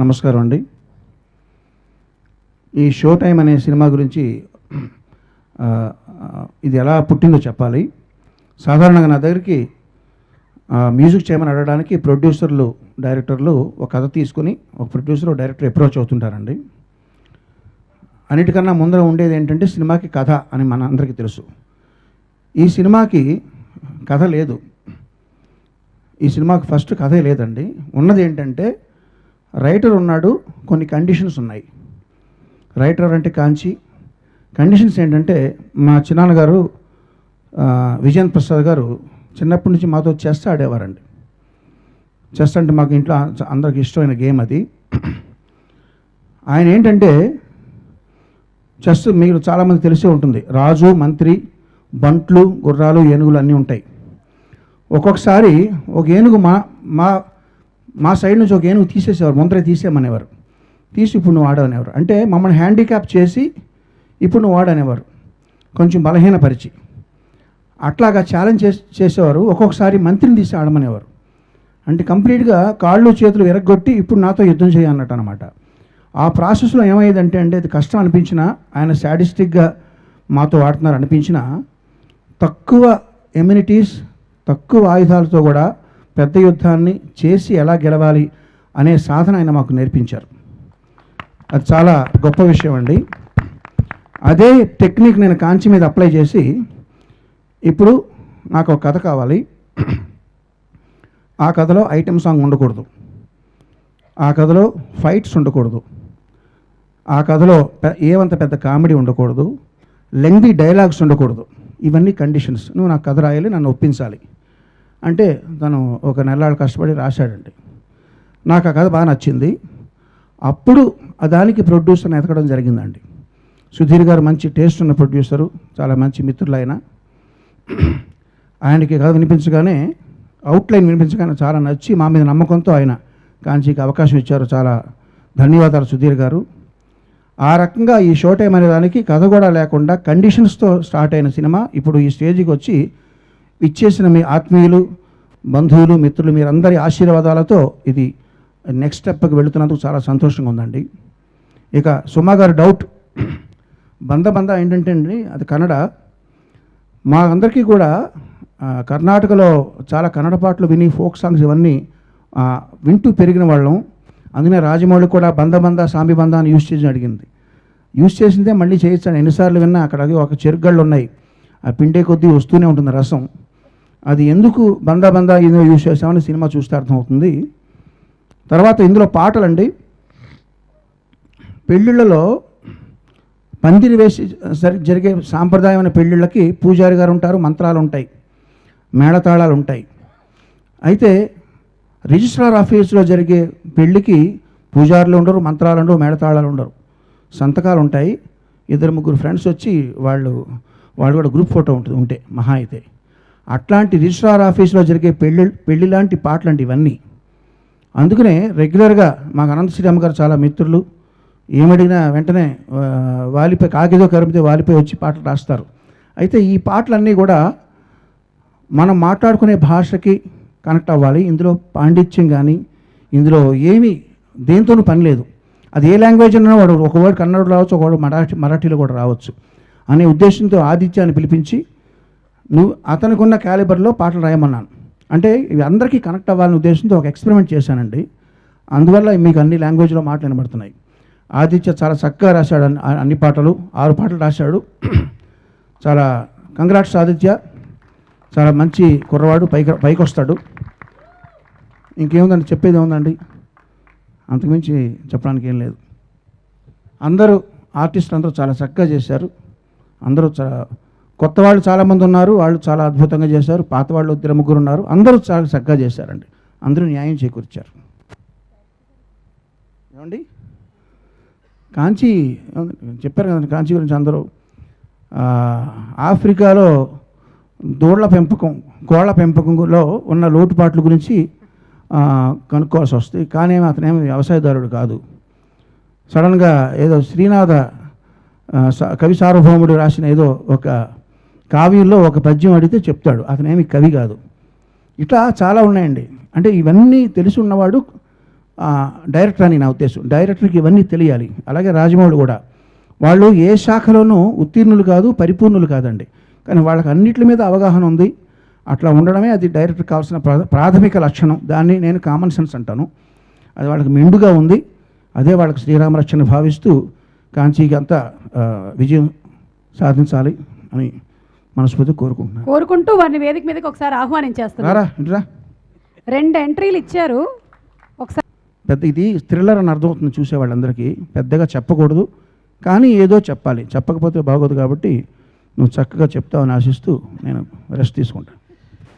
నమస్కారం అండి. ఈ షో టైం అనే సినిమా గురించి ఇది ఎలా పుట్టిందో చెప్పాలి. సాధారణంగా నా దగ్గరికి మ్యూజిక్ చేయమని అడగడానికి ప్రొడ్యూసర్లు డైరెక్టర్లు ఒక కథ తీసుకుని ఒక ప్రొడ్యూసర్ డైరెక్టర్ అప్రోచ్ అవుతుంటారండి. అన్నిటికన్నా ముందర ఉండేది ఏంటంటే సినిమాకి కథ అని మన అందరికీ తెలుసు. ఈ సినిమాకి కథ లేదు. ఈ సినిమాకి ఫస్ట్ కథే లేదండి. ఉన్నది ఏంటంటే రైటర్ ఉన్నాడు కొన్ని కండిషన్స్ ఉన్నాయి. రైటర్ అంటే కాంచి. కండిషన్స్ ఏంటంటే మా చిన్నాన్నగారు విజయన్ ప్రసాద్ గారు చిన్నప్పటి నుంచి మాతో చెస్ ఆడేవారండి. చెస్ అంటే మాకు ఇంట్లో అందరికి ఇష్టమైన గేమ్ అది. ఆయన ఏంటంటే చెస్ మీరు చాలామంది తెలిసే ఉంటుంది. రాజు మంత్రి బంట్లు గుర్రాలు ఏనుగులు అన్నీ ఉంటాయి. ఒక్కొక్కసారి ఒక ఏనుగు మా మా మా సైడ్ నుంచి ఒక ఏనుగు తీసేసేవారు ముందరే తీసేయమనేవారు. తీసి ఇప్పుడు నువ్వు ఆడనేవారు అంటే మమ్మల్ని హ్యాండిక్యాప్ చేసి ఇప్పుడు నువ్వు ఆడనేవారు. కొంచెం బలహీనపరిచి. అట్లాగా ఛాలెంజ్ చేసి చేసేవారు. ఒక్కొక్కసారి మంత్రిని తీసి ఆడమనేవారు. అంటే కంప్లీట్గా కాళ్ళు చేతులు ఎరగొట్టి ఇప్పుడు నాతో యుద్ధం చేయన్నట్టు అనమాట ఆ ప్రాసెస్లో ఏమైందంటే అంటే అది కష్టం అనిపించినా ఆయన సాడిస్టిక్గా మాతో ఆడుతున్నారు అనిపించినా తక్కువ ఎమ్యూనిటీస్ తక్కువ ఆయుధాలతో కూడా పెద్ద యుద్ధాన్ని చేసి ఎలా గెలవాలి అనే సాధన ఆయన మాకు నేర్పించారు. అది చాలా గొప్ప విషయం అండి. అదే టెక్నిక్ నేను కాంచి మీద అప్లై చేసి ఇప్పుడు నాకు ఒక కథ కావాలి. ఆ కథలో ఐటెం సాంగ్ ఉండకూడదు. ఆ కథలో ఫైట్స్ ఉండకూడదు. ఆ కథలో ఏమంత పెద్ద కామెడీ ఉండకూడదు. లెంగ్దీ డైలాగ్స్ ఉండకూడదు. ఇవన్నీ కండిషన్స్ నువ్వు నాకు కథ రాయాలి నన్ను ఒప్పించాలి. అంటే తను ఒక నెలలు కష్టపడి రాశాడండి. నాకు ఆ కథ బాగా నచ్చింది. అప్పుడు ఆ దానికి ప్రొడ్యూసర్ని ఎతకడం జరిగిందండి. సుధీర్ గారు మంచి టేస్ట్ ఉన్న ప్రొడ్యూసరు చాలా మంచి మిత్రులు ఆయన ఆయనకి కథ వినిపించగానే అవుట్లైన్ వినిపించగానే చాలా నచ్చి మా మీద నమ్మకంతో ఆయన కాంచీకి అవకాశం ఇచ్చారు. చాలా ధన్యవాదాలు సుధీర్ గారు. ఆ రకంగా ఈ షో టైం అనే దానికి కథ కూడా లేకుండా కండిషన్స్తో స్టార్ట్ అయిన సినిమా. ఇప్పుడు ఈ స్టేజ్కి వచ్చి ఇచ్చేసిన మీ ఆత్మీయులు బంధువులు మిత్రులు మీరందరి ఆశీర్వాదాలతో ఇది నెక్స్ట్ స్టెప్కి వెళుతున్నందుకు చాలా సంతోషంగా ఉందండి. ఇక సుమా గారు డౌట్ బంద బంద ఏంటంటే అండి అది కన్నడ. మా అందరికీ కూడా కర్ణాటకలో చాలా కన్నడ పాటలు విని ఫోక్ సాంగ్స్ ఇవన్నీ వింటూ పెరిగిన వాళ్ళం. అందుకనే రాజమౌళి కూడా బంద బంద సామి బంద అని యూజ్ చేసి అడిగింది. యూజ్ చేసిందే మళ్ళీ చేయొచ్చాను ఎన్నిసార్లు విన్నా అక్కడ ఒక చెరుగళ్ళు ఉన్నాయి. ఆ పిండే కొద్దీ వస్తూనే ఉంటుంది రసం. అది ఎందుకు బంద బంద ఏదో యూజ్ చేస్తామని సినిమా చూస్తే అర్థమవుతుంది. తర్వాత ఇందులో పాటలండి. పెళ్ళిళ్ళలో పందిరి వేసి సరి- జరిగే సాంప్రదాయమైన పెళ్ళిళ్ళకి పూజారి గారు ఉంటారు మంత్రాలు ఉంటాయి మేళతాళాలు ఉంటాయి. అయితే రిజిస్ట్రార్ ఆఫీస్లో జరిగే పెళ్ళికి పూజారులు ఉండరు మంత్రాలు ఉండవు మేళతాళాలు ఉండరు. సంతకాలు ఉంటాయి. ఇద్దరు ముగ్గురు ఫ్రెండ్స్ వచ్చి వాళ్ళు వాళ్ళు కూడా గ్రూప్ ఫోటో ఉంటుంది ఉంటే మహా అయితే. అట్లాంటి రిజిస్ట్రార్ ఆఫీస్లో జరిగే పెళ్ళి పెళ్ళి లాంటి పాటలు అంటే ఇవన్నీ. అందుకనే రెగ్యులర్గా మాకు అనంత శ్రీరామ్ గారు చాలా మిత్రులు. ఏమడిగినా వెంటనే వాలిపై వాలిపోయి కాకిదో కరిపితే వాలిపోయి వచ్చి పాటలు రాస్తారు. అయితే ఈ పాటలన్నీ కూడా మనం మాట్లాడుకునే భాషకి కనెక్ట్ అవ్వాలి ఇందులో పాండిత్యం కానీ ఇందులో ఏమీ దేంతోనూ పని లేదు. అది ఏ లాంగ్వేజ్ అన్నా వాడు ఒక వర్డ్ కన్నడ రావచ్చు ఒక వర్డ్ మరాఠీ మరాఠీలో కూడా రావచ్చు అనే ఉద్దేశంతో ఆదిత్యాన్ని పిలిపించి నువ్వు అతనికి ఉన్న క్యాలిబర్లో పాటలు రాయమన్నాను. అంటే ఇవి అందరికీ కనెక్ట్ అవ్వాలనే ఉద్దేశంతో ఒక ఎక్స్పెరిమెంట్ చేశానండి. అందువల్ల మీకు అన్ని లాంగ్వేజ్లో మాటలు వినబడుతున్నాయి. ఆదిత్య చాలా చక్కగా రాశాడు అన్ని పాటలు ఆరు పాటలు రాశాడు. చాలా కంగ్రాట్స్ ఆదిత్య. చాలా మంచి కుర్రవాడు పైకి పైకి వస్తాడు ఇంకేముందండి? చెప్పేది ఏముందండి? అంతకుమించి చెప్పడానికి ఏం లేదు. అందరూ ఆర్టిస్టులు అందరూ చాలా చక్కగా చేశారు. అందరూ చాలా కొత్త వాళ్ళు చాలామంది ఉన్నారు. వాళ్ళు చాలా అద్భుతంగా చేశారు. పాత వాళ్ళు ఇద్దరు ముగ్గురు ఉన్నారు. అందరూ చాలా చక్కగా చేశారండి. అందరూ న్యాయం చేకూర్చారు. ఏమండి? కాంచీ చెప్పారు కదండి కాంచీ గురించి అందరూ. ఆఫ్రికాలో దూడల పెంపకం కోళ్ళ పెంపకంలో ఉన్న లోటుపాట్ల గురించి కనుక్కోవాల్సి వస్తుంది. కానీ అతనేమి వ్యవసాయదారుడు కాదు. సడన్గా ఏదో శ్రీనాథ కవి సార్వభౌముడు రాసిన ఏదో ఒక కావ్యంలో ఒక పద్యం అడిగితే చెప్తాడు. అతనేమి కవి కాదు. ఇట్లా చాలా ఉన్నాయండి. అంటే ఇవన్నీ తెలిసి ఉన్నవాడు డైరెక్టర్ అని నా ఉద్దేశం. డైరెక్టర్కి ఇవన్నీ తెలియాలి. అలాగే రాజమౌళి కూడా. వాళ్ళు ఏ శాఖలోనూ ఉత్తీర్ణులు కాదు పరిపూర్ణులు కాదండి. కానీ వాళ్ళకి అన్నిటి మీద అవగాహన ఉంది. అట్లా ఉండడమే అది డైరెక్టర్ కావాల్సిన ప్రా- ప్రాథమిక లక్షణం. దాన్ని నేను కామన్ సెన్స్ అంటాను. అది వాళ్ళకి మెండుగా ఉంది. అదే వాళ్ళకి శ్రీరామరక్షణ భావిస్తూ కాంచీకి అంతా విజయం సాధించాలి అని మనస్ఫూర్తి కోరుకుంటున్నాను. కోరుకుంటూ వారిని వేదిక మీదకి ఒకసారి ఇంటిరా. రెండు ఎంట్రీలు ఇచ్చారు. ఒకసారి పెద్ద ఇది థ్రిల్లర్ అని అర్థమవుతుంది చూసే వాళ్ళందరికీ పెద్దగా చెప్పకూడదు. కానీ ఏదో చెప్పాలి. చెప్పకపోతే బాగోదు కాబట్టి నువ్వు చక్కగా చెప్తావని ఆశిస్తూ నేను రెస్ట్ తీసుకుంటాను.